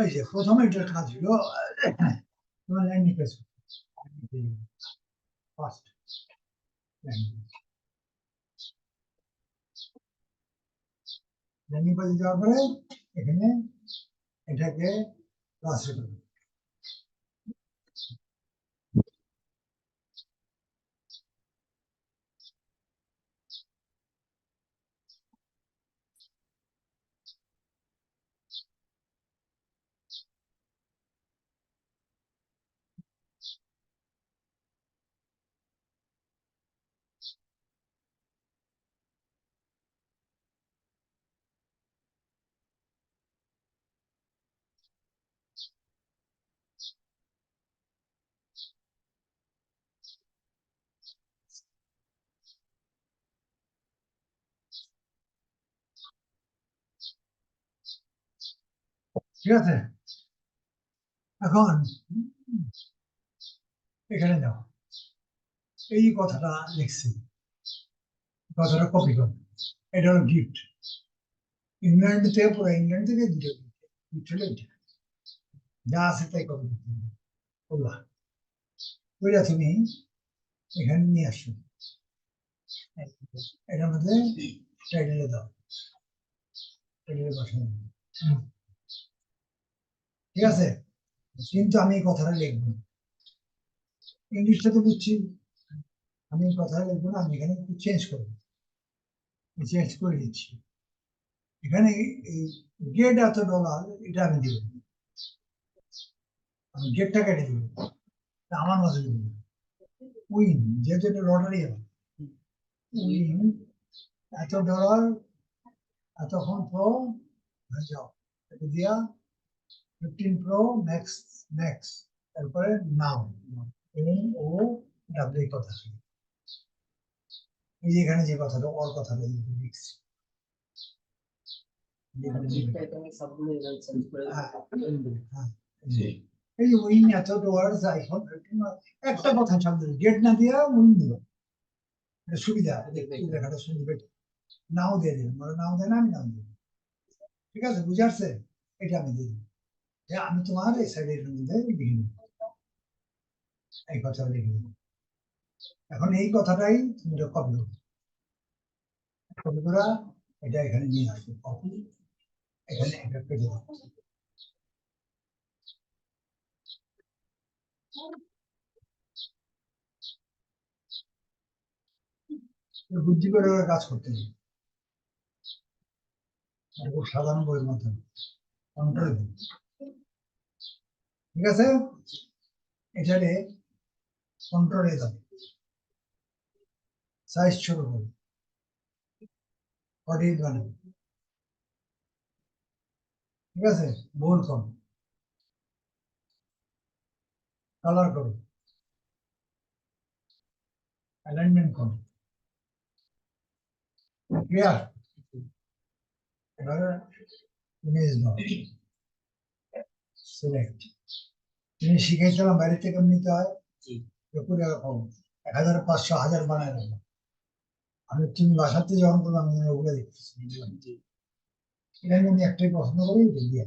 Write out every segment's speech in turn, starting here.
এই যে প্রথম এটার কাজ হলো ল্যান্ডিং পেজ যাওয়ার পরে এখানে এটাকে ক্লাস করবে ঠিক আছে? এখন এখানে যাও। এই কথাটা লিখছি। কথাটা কপি কর। এটা হলো গিফট ইংল্যান্ড থেকে, পুরো ইংল্যান্ড থেকে দুটো গিফট হলো এটা। যা আছে তাই কপি করতে ওগুলা ওইটা তুমি? এখানে নিয়ে আসো। এটার মধ্যে টাইটেলে দাও। টাইটেলে বসানো। ঠিক আছে? কিন্তু আমি এই কথাটা লিখব। ইংলিশটা তো বুঝছি। আমি এই কথাটা লিখব না, আমি এখানে একটু চেঞ্জ করব। চেঞ্জ করে দিচ্ছি। এখানে এই গেট এত ডলার এটা আমি দিব আমি গেটটা কেটে দিব আমার মতো দিব উইন যেহেতু এটা লটারি উইন এত ডলার এতক্ষণ প্রো যাও। এটা দিয়া। ফিফটিন প্রো ম্যাক্স ম্যাক্স তারপরে নাও এম ও ডাব্লিউ কথা এই যে এখানে যে কথাটা ওর কথাটা লিখছি। হ্যাঁ, হ্যাঁ, এই যে উইন এত ডলার্স আইফোন একটা কথা শব্দ গেট না দিয়া উইন দিল এটা সুবিধা। লেখাটা শুনবে নাও দিয়ে দিলাম। মানে নাও দেয় না আমি নাও দিই ঠিক আছে বুঝে আসছে? এটা আমি দিই আমি তোমার এই সাইডের মধ্যে লিখে নিই এই কথাটা লিখে নিই এখন এই কথাটাই তুমি কপি করো। কপি করা, এটা এখানে নিয়ে আসবে। কপি, এখানে এটা পেটে বুদ্ধি করে ওরা কাজ করতে খুব সাধারণ বইয়ের মতো কন্ট্রোল ঠিক আছে? এটারে কন্ট্রোলে দাও। সাইজ ছোট করো। বানাবে ঠিক আছে? বোল্ড করো কালার করো অ্যালাইনমেন্ট করো ক্লিয়ার এবার ইমেজ দাও। সিলেক্ট তুমি শিখাইছিলাম বাইরে থেকে নিতে হয়। জি। পুরো এরকম এক হাজার পাঁচশো হাজার বানায় দেবো আমি তুমি বাসাতে যখন করব আমি ওগুলো দেখতেছি এখানে আমি একটাই পছন্দ করি দিয়ে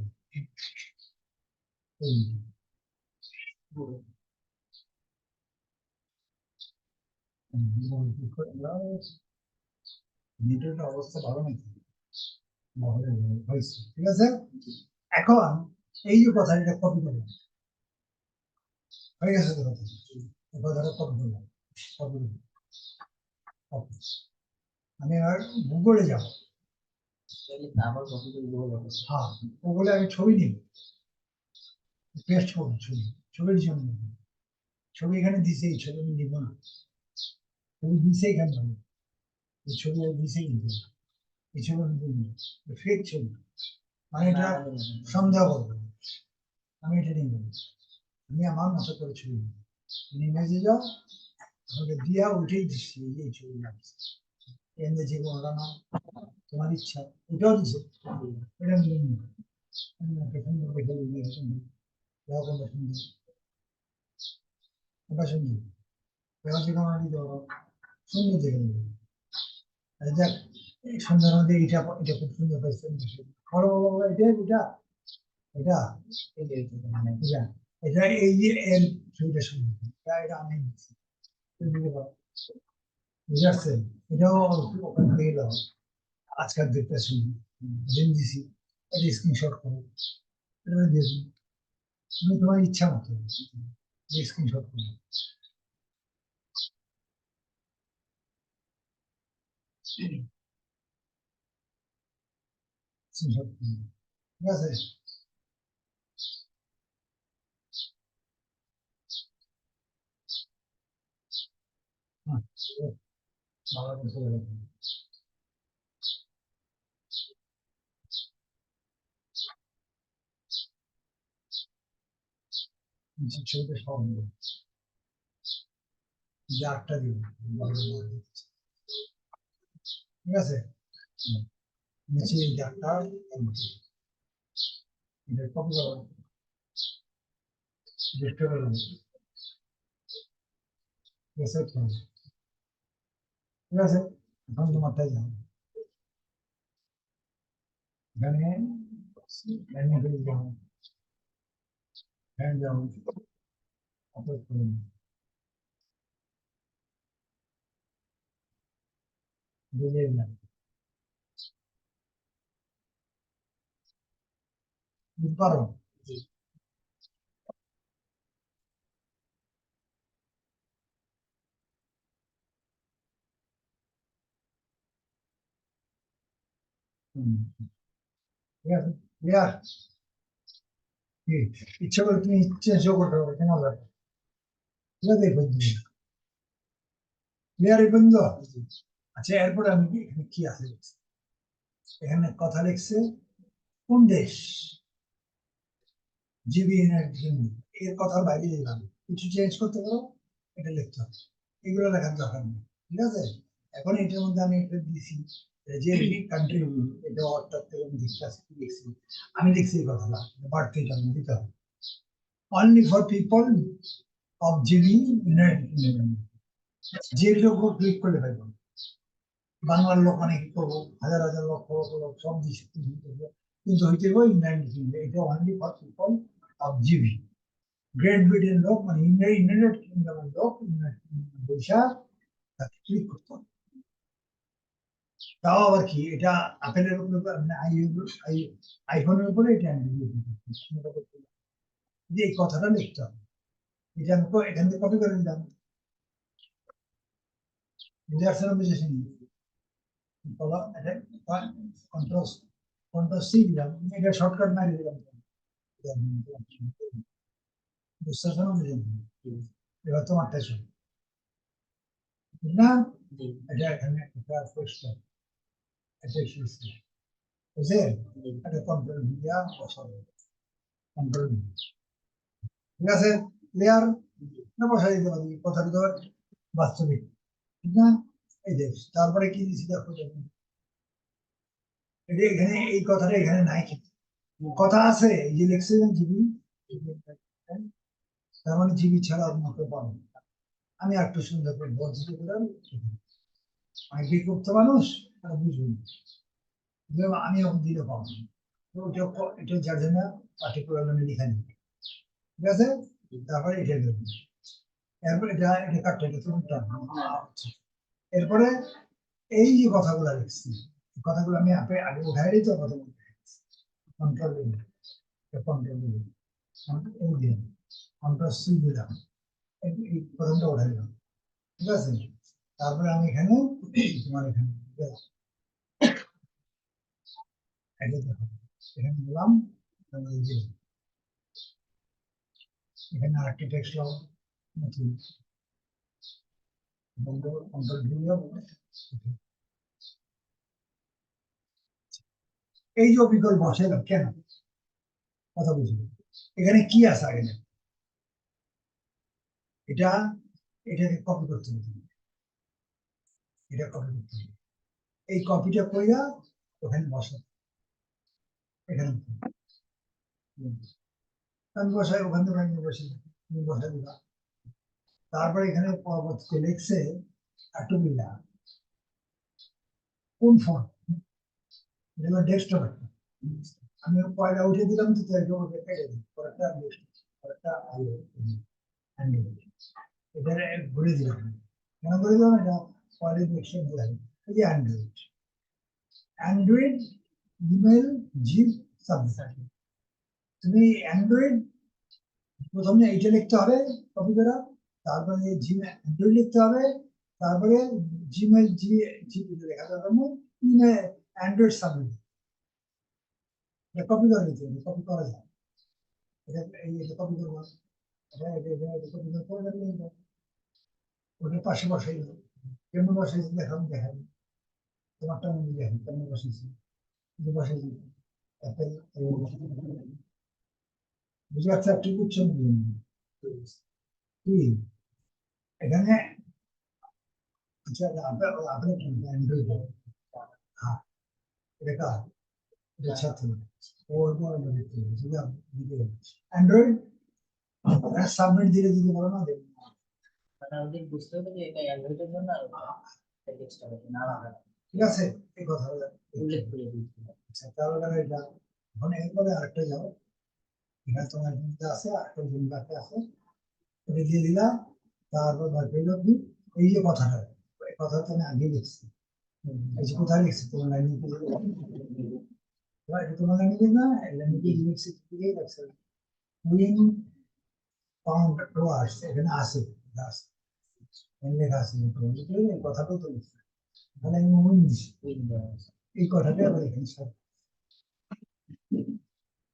অবস্থা ভালো নাকি? ঠিক আছে? এখন এই যে কথা এটা কপি করলাম। হয়ে গেছে তো কথা করলাম কপি করলাম কপি আমি এবার ভূগোলে যাব। হ্যাঁ ভূগোলে আমি ছবি নিব পেস্ট করব ছবি ছবির জন্য। ছবি এখানে দিছে ছবি আমি নিব না ছবি দিছে এখানে আমি। এই ছবি আমি দিছেই নিব না। এই ছবি আমি নিব ফেক ছবি মানে এটা সন্দেহ করবে। আমি এটা নিব না। আমি আমার মতো করে ছবি ইমেজে যাও, আমাকে দিয়া উঠেই দিচ্ছি, এই ছবি লাগছে এমনি যে ওড়ানো তোমার ইচ্ছা, এটাও দিছে। এটা এটা এটা খুব সুন্দর পাইছে এটা এটা এটা। এই যে এটা মানে এটা এটা এই যে এর সুবিধা সুবিধা এটা এটা আমি দিচ্ছি তুমি দিতে পারো। বুঝতে পারছেন এটাও ওখান থেকে দাও আজকাল দেখতে শুনি দিন দিছি এটা স্ক্রিনশট করো এটা দিয়ে দিন তুমি তোমার ইচ্ছা মতো স্ক্রিনশট করো স্ক্রিনশট করো ঠিক আছে হ্যাঁ বাবা কিছু বলে দিন। নিচে ছবিটা সব নেই। যে আটটা দিন বাবা বলে দিচ্ছে। ঠিক আছে হুম। নিচে এই যে আটটা empty। এটা কপি করো দেখতে পারো রিসেট করো ঠিক আছে এখন তোমারটাই যাও এখানে লাইনে ফেলে যাও হ্যান্ড যাও আপলোড করুন বুঝে না বুঝতে পারো এখানে কথা লিখছে কোন দেশ জিবি এনার্জি এর কথা বাইরে দিলাম কিছু চেঞ্জ করতে পারো এটা লিখতে হবে এগুলো লেখার দরকার নেই ঠিক আছে এখন এটার মধ্যে আমি এটা দিছি এটা অর্থাৎ আমি লিখছি আমি লিখছি এই কথাটা বাড়তে জন্ম দিতে হবে। Only for people of United যে লোক ক্লিক করলে বাংলার লোক অনেক করব হাজার হাজার লক্ষ লক্ষ লোক সব দেশে। কিন্তু হইতে হবে। ইউনাইটেড কিংডম এটা only for people of GB Great Britain লোক মানে ইউনাইটেড কিংডমের লোক ইউনাইটেড কিংডম তাকে ক্লিক করতে হবে। তাও আবার কি? এটা আপেলের উপরে মানে আই আই আইফোনের উপরে এটা। যে এই কথাটা লিখতে হবে। এটা আমি এখান থেকে কপি করে নিলাম। কন্ট্রোল কন্ট্রোল সি দিলাম। এটা শর্টকাট মারি দিলাম। এবার তোমারটা শুন। না এটা এখানে একটা তারপরে কি এখানে। এই কথাটা এখানে নাই কিন্তু। কথা আছে, এই যে লিখছিলেন তার মানে জিবি ছাড়া আর মতো পাবো না। আমি একটু সুন্দর করে বলছি আমি বিক্ষুব্ধ মানুষ তারা বুঝবেন যে আমি ওখান দিলে পাবো না। তো ওটা এটা যার জন্য পার্টিকুলার আমি লিখে ঠিক আছে? তারপরে এটা দেবো। এরপর এটা এটা কাটতে আচ্ছা। এরপরে এই যে কথাগুলো লিখছি কথাগুলো আমি আপে আগে উঠাই দিই কথা বলতে কন্ট্রোল কন্ট্রোল এই দিন কন্ট্রোল দিলাম এই প্রথমটা উঠাই দিলাম। ঠিক আছে? তারপরে আমি এখানে, তোমার এখানে দিলাম। দেখো, এখানে এখানে নতুন। দিলাম এই যে অভিজ্ঞতা বসাইলাম কেন? কথা বুঝলি। এখানে কি আছে আগে এটা, এটাকে কপি করতে হবে। এটা কপি করতে হবে। এই কপিটা কইরা ওখানে বসা এখানে। আমি ওখান থেকে আমি বসে বসাই দিবা তারপরে এখানে পরবর্তীতে লিখছে একটু কোন ফোন ডেস্কটপ আমি পয়লা উঠে দিলাম তো ওকে কেটে দিই পরেরটা পরেরটা আলো এটা ঘুরে দিলাম। কেন করে দিলাম? এটা পরে দেখে দিলাম এই Android Android email zip subject তুমি অ্যান্ড্রয়েড প্রথমে এইটা লিখতে হবে কপি করা, তারপরে জিমেল অ্যান্ড্রয়েড লিখতে হবে, তারপরে জিমেল জি জিপ লেখা যাবে ইমেল অ্যান্ড্রয়েড সাবজেক্ট এটা কপি করে নিতে হবে কপি করা যায়। কপি করব। কপি করে ওটার পাশে বসাই দেবো কেমন বসাইছি দেখাম দেখাবো তোমারটা মনে দেখেন কেমন বসাইছি। যে বসাইছি অ্যাপেল বুঝে যাচ্ছে একটু বুঝছেন কি এখানে আচ্ছা আপনার আপনি কি অ্যান্ড্রয়েড হ্যাঁ এটা কার এটা ছাত্র ওর পর অ্যান্ড্রয়েড সাবমিট দিলে দিতে পারো না দেখুন মানে ওদের বুঝতে হবে যে এটা অ্যান্ড্রয়েডের জন্য আর টেক্সট হবে না আলাদা ঠিক আছে? এই কথা উল্লেখ করে আচ্ছা তাহলে এটা এখন এরপরে আরেকটা যাও। এখানে তোমার জিনিসটা আছে আরেকটা আছে। এটা দিয়ে দিলাম তারপর ভার্বেল অব্দি এই যে কথাটা এই কথাটা আমি আগে লিখছি। এই যে কোথায় লিখছি? তোমার লাইনে এটা তোমার লাইনে না লাইনে কি লিখছি? রাখছে উইন পাউন্ড ওয়ার্ডস এখানে লেখা আছে। কথাটাও তো লিখছি। তাহলে আমি উইন এই কথাটা আবার এখানে সব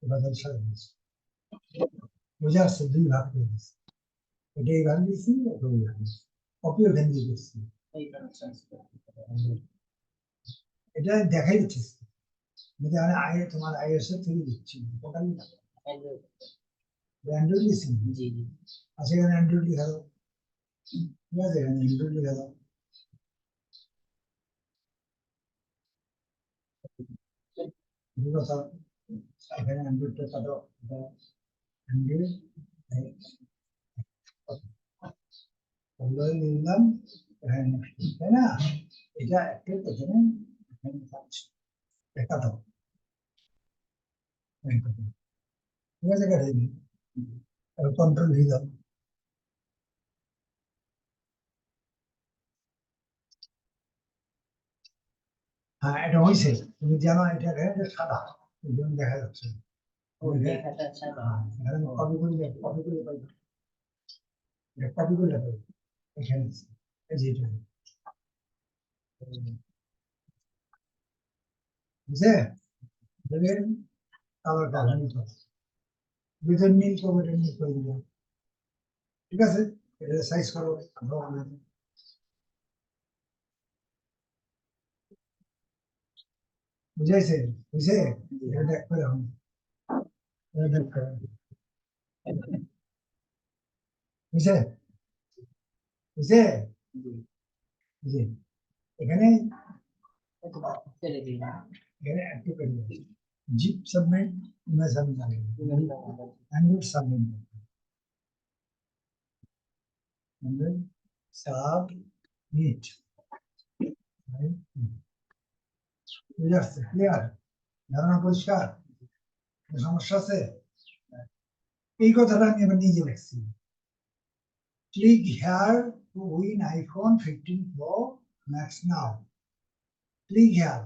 বাজার সারা বোঝা আসছে? দুই ভাগ করে দিয়েছে। এটা এই ভাগ দিয়েছি এটা ওই ভাগ দিয়েছি। কপি ওখান দিয়ে দিচ্ছি এটা দেখাই দিচ্ছে। যদি আমি আই তোমার আইএস এর থেকে দিচ্ছি টোটালি অ্যান্ড্রয়েড অ্যান্ড্রয়েড দিচ্ছি জি আছে এখানে অ্যান্ড্রয়েড লেখা দাও। ঠিক আছে এখানে অ্যান্ড্রয়েড লেখা দাও। ঠিক আছে এখানে অ্যান্ড্রয়েডটা কাটো অ্যান্ড্রয়েড ওগুলোই নিলাম এখানে next, তাই না এটা একটা এখানে এখানে থাকছে এটা দাও ঠিক আছে কেটে দিন কন্ট্রোল ভি দাও হ্যাঁ এটা হয়েছে তুমি জানো এটা সাদা। এই জন্য দেখা যাচ্ছে। আচ্ছা হ্যাঁ, কপি করে কপি করে পাই এটা কপি করে পাই এখানে এই যে এটা। বুঝছে দেখেন কালার কালার যেটা নীল করব এটা নীল করে দিলাম। ঠিক আছে? এটা সাইজ করো আমরা বানাবো। বুঝাইছে বুঝে এটা দেখ করে আমি এটা দেখ করে বুঝে বুঝে বুঝে এখানে ছেড়ে দিন এখানে একটু করে দিও। Zip submit image submit Android submit Android submit clear ধারণা পরিষ্কার? সমস্যা আছে? এই কথাটা আমি এবার নিজে লিখছি। Click here to win iPhone fifteen pro max now click here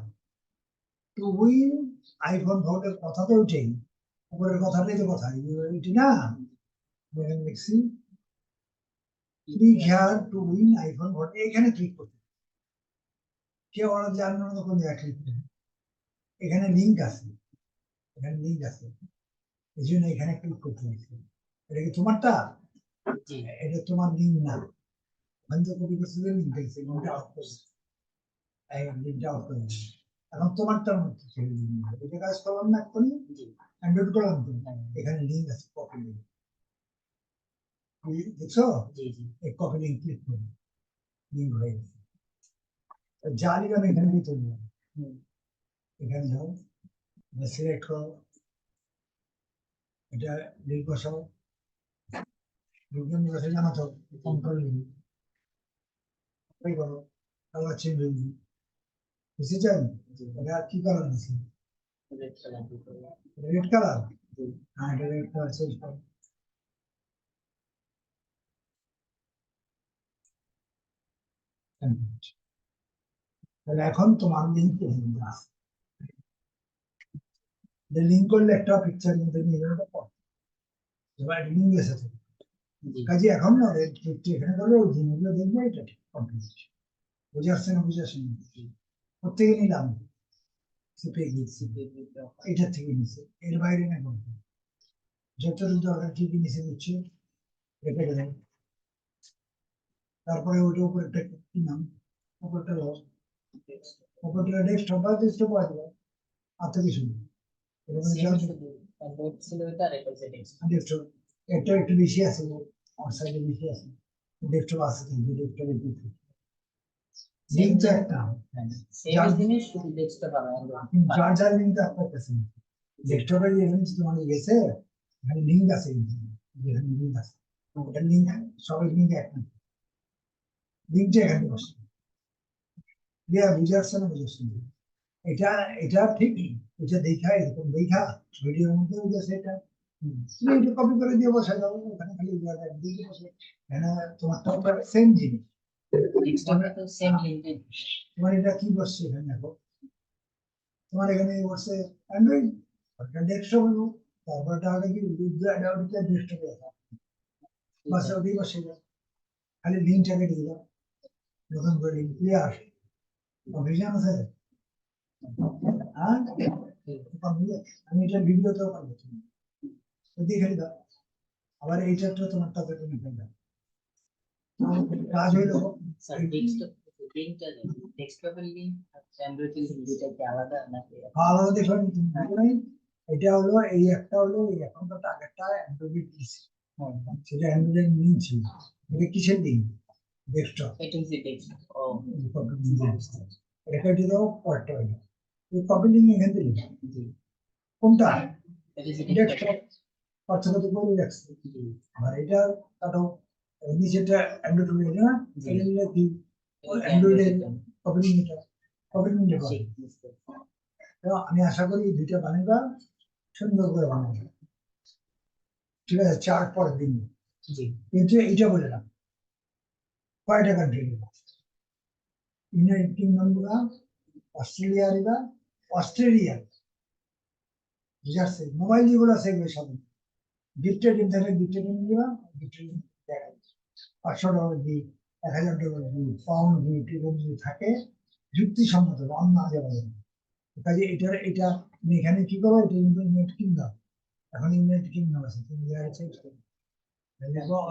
to win iPhone ফোনের কথা তো উঠেই উপরের কথাটাই তো কথা উঠি না? লিখছি। Click here to win iPhone phone এখানে ক্লিক করতে। কেউ ওরা জানে না তখন জায়গায় ক্লিক এখানে লিঙ্ক আছে। এখানে লিঙ্ক আছে। এই জন্য এখানে ক্লিক করতে হয়েছে। এটা কি তোমারটা? এটা তোমার লিঙ্ক না। কপি করছে লিঙ্ক দেখছে লিঙ্কটা অফ করছে লিঙ্কটা অফ করে এখন তোমারটার মধ্যে এটা কাজ করলাম না জি। অ্যান্ড্রয়েড করলাম তো। এখানে লিঙ্ক আছে কপি লিঙ্ক দেখছ? এই কপি লিঙ্ক ক্লিক করুন লিঙ্ক হয়ে গেছে। যা লিখলাম এখানে হবে। হুম। এখানে যাও সিলেক্ট করো। এটা লিঙ্ক বসাও। লিঙ্ক বসে জানো তো কন্ট্রোল এই করো কালার চেঞ্জ বুঝতে চান এটা আর কি কালার দিছি রেড কালার। হ্যাঁ এটা রেড কালার চেঞ্জ করো। তাহলে এখন তোমার লিঙ্ক লিঙ্ক করলে একটা পিকচার মধ্যে নিয়ে যাবে এবার লিঙ্ক এসেছে। কাজে এখন না এখানে করলে ওই জিনিসগুলো দেখবে এটা ঠিক কমপ্লিট বুঝে আসছে না বুঝে আসছে না প্রত্যেকে নিলাম সিপে গিয়েছি এটার থেকে নিচে এর বাইরে না করব যতটুকু দরকার কি কি নিচে দিচ্ছি। রেখে দেবেন তারপরে ওইটা উপরে একটা কি নাম? উপরটা রস উপরটা ডেস্কটপ বা ডেস্কটপ আছে আর তো কিছু ছিল এটা আর একটু বেশি আছে আমার সাইডে বেশি আছে। কিন্তু তো একটা। হ্যাঁ, জিনিস শুধু ডেস্কটপ আর যার যার লিঙ্ক তো আপনার কাছে ডেস্কটপে যে লিঙ্ক তোমার গেছে এখানে লিঙ্ক আছে যেখানে লিঙ্ক আছে। ওটা লিঙ্ক সবাই লিঙ্ক এক না এখানে বসে। বুঝে আসছে না বুঝে আসছে এটা এটা ঠিক এটা দেখা এরকম দেখা ভিডিওর মধ্যে এটা। তুমি এটা কপি করে দিয়ে বসে যাও ওখানে খালি বসে এখানে তোমারটা সেম জিনিস। তো লিঙ্ক তোমার এটা কি বসছে এখানে দেখো। তোমার এখানে বসছে অ্যান্ড্রয়েড ওটা ডেস্কটপ হলো তারপর ওটা কি ওটা ডেস্কটপে বাস যায় খালি লিঙ্কটাকে দিয়ে দাও। নতুন করে লিঙ্ক ক্লিয়ার অভিযান আছে? হ্যাঁ আমি এটা পারব দাও আবার এইটা তোমার কাজ হইল আলাদা দেখো এটা হলো এই একটা হলো এই এখনকার অ্যান্ড্রয়েড সেটা অ্যান্ড্রয়েড এটা কিসের লিঙ্ক ডেস্কটপ এটা হচ্ছে ডেস্কটপ ও। দিয়ে দাও পরটা হইল এই কপি লিঙ্ক এখান থেকে কোনটা এটা হচ্ছে ডেস্কটপ ডেস্কটপ পার্থক্য করে রাখছে আর এটা কাটো নিচেটা অ্যান্ড্রয়েড হয়ে না এটা নিলে কি এটা Android এর Android কপি লিঙ্ক এটা কপি লিঙ্ক এটা বুঝতে পারছি। তো আমি আশা করি দুইটা বানাইবা সুন্দর করে বানাবে ঠিক আছে চার পরের দিন। কিন্তু এইটা বলে না কয়টা কান্ট্রি ইউনাইটেড কিংডম দিবা অস্ট্রেলিয়া দিবা অস্ট্রেলিয়া। বুঝে আসছে? মোবাইল যেগুলো আছে এগুলো গিফটেড টিম থাকে গিফটেড গিফটেড দেখা। পাঁচশো ডলার দিই এক হাজার ডলার দিই পাউন্ড এরকম যদি থাকে, যুক্তিসম্মত অন্য আগে বলে কাজে এটা এটা তুমি এখানে কি করো? এটা ইউনাইটেড কিংডম এখন ইউনাইটেড কিংডম আছে তুমি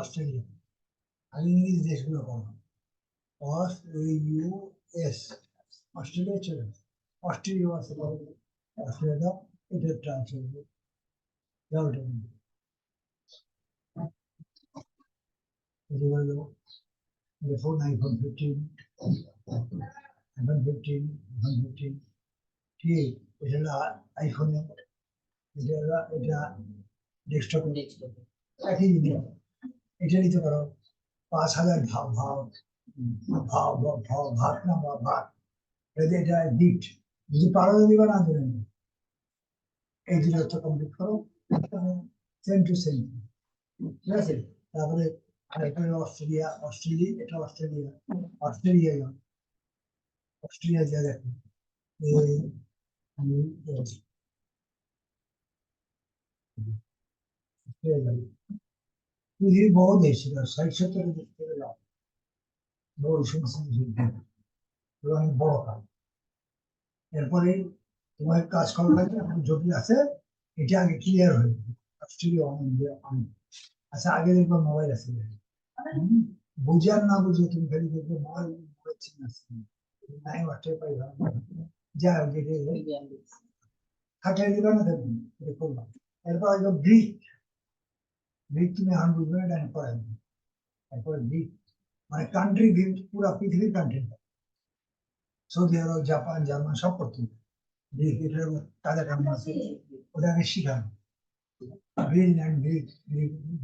অস্ট্রেলিয়া। আমি ইংলিশ দেশগুলো করো অস ইউ এস অস্ট্রেলিয়া চলে। অস্ট্রেলিয়া আছে। অস্ট্রেলিয়া দাও এটা ট্রান্সফার যাও এটা করে দেবো phone fifteen iPhone fifteen iPhone fifteen ঠিক এটা হলো আইফোনে এটা হলো এটা ডেস্কটপ একই জিনিস এটা নিতে পারো পাঁচ হাজার ভাব ভাব সেম টু সেম ঠিক আছে তারপরে অস্ট্রেলিয়া অস্ট্রেলিয়া এটা অস্ট্রেলিয়া অস্ট্রেলিয়া যা বহু দেশ ছিল ষাট সত্তর দেশ সমস্ত বড় কাজ এরপরে তোমার কাজ করার এখন যদি আছে এটা আগে ক্লিয়ার হয়ে যাবে আচ্ছা আগে দেখব মোবাইল আছে হুম, বুঝে আর না বুঝে তুমি খালি দেখবে মোবাইল নাই হোয়াটসঅ্যাপ পাই না দেখবেন এটা করলাম এরপর আসবে গ্রিক গ্রিক তুমি এখন বুঝবে না এটা আমি পড়াই। তারপরে গ্রিক মানে কান্ট্রি গ্রিক পুরো পৃথিবীর কান্ট্রি সৌদি আরব, জাপান, জার্মান, সব করতে কাজা কাম আছে। আগে শিখানো গ্রিনল্যান্ড গ্রিক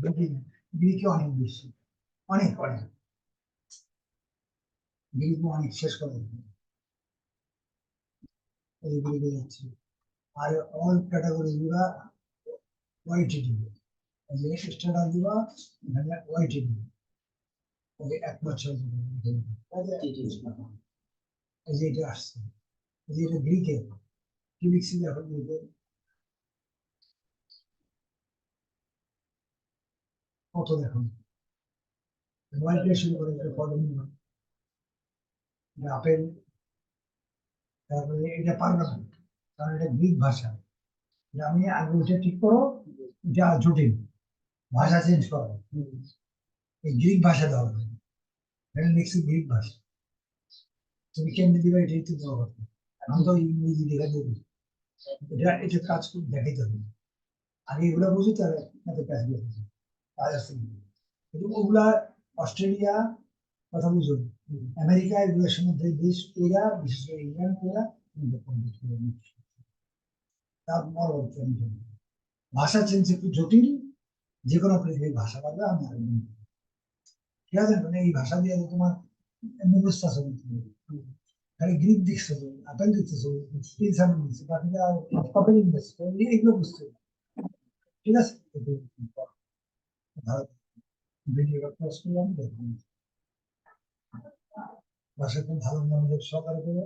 ব্রিটেন গ্রিকে অনেক বেশি। অনেক অনেক। গ্রিক অনেক শেষ করে। যাচ্ছে। আর অল ক্যাটাগরি দিবা ওয়াইটি দিবে স্ট্যান্ডার্ড দিবা, এখানে ওয়াইটি এক বছর যে এটা আসছে যে এটা গ্রিকে গ্রিকে কত দেখো ওয়াইটি শুরু করে এটা ফলন এটা আপেল তারপরে এটা পারবে কারণ এটা গ্রিক ভাষা আমি আগে ওইটা ঠিক করো এটা জটিল ভাষা চেঞ্জ করো এই গ্রিক ভাষা দেওয়া হবে এটা গ্রিক ভাষা তুমি কেমনি দিবে এটাই তো দেওয়া হবে আমি তো ইংরেজি লেখা দেবো এটা এটা কাজ করে দেখাইতে হবে। আগে এগুলো বুঝি তাহলে এত কাজ দিয়ে কাজ আছে কিন্তু ওগুলা অস্ট্রেলিয়া কথা বুঝো। আমেরিকা এগুলোর সমুদ্র দেশ এরা, বিশেষ করে ইংল্যান্ড এরা কমপ্লিট করে নিচ্ছে তার পরবর্তী ভাষা চেঞ্জ একটু জটিল। যে কোনো পৃথিবীর ভাষা পাবে আমি বলব। ঠিক আছে? মানে এই ভাষা দিয়ে তোমার মুখস্থ আছে খালি গ্রিক দেখছ তো আপেল দেখতেছো স্পিন সামনে দিচ্ছে বাকিটা দেখছ এগুলো বুঝতে ঠিক আছে? ভিডিওটা ক্লোজ করলাম দেখুন ভাষা খুব ভালো মনোযোগ সহকারে করো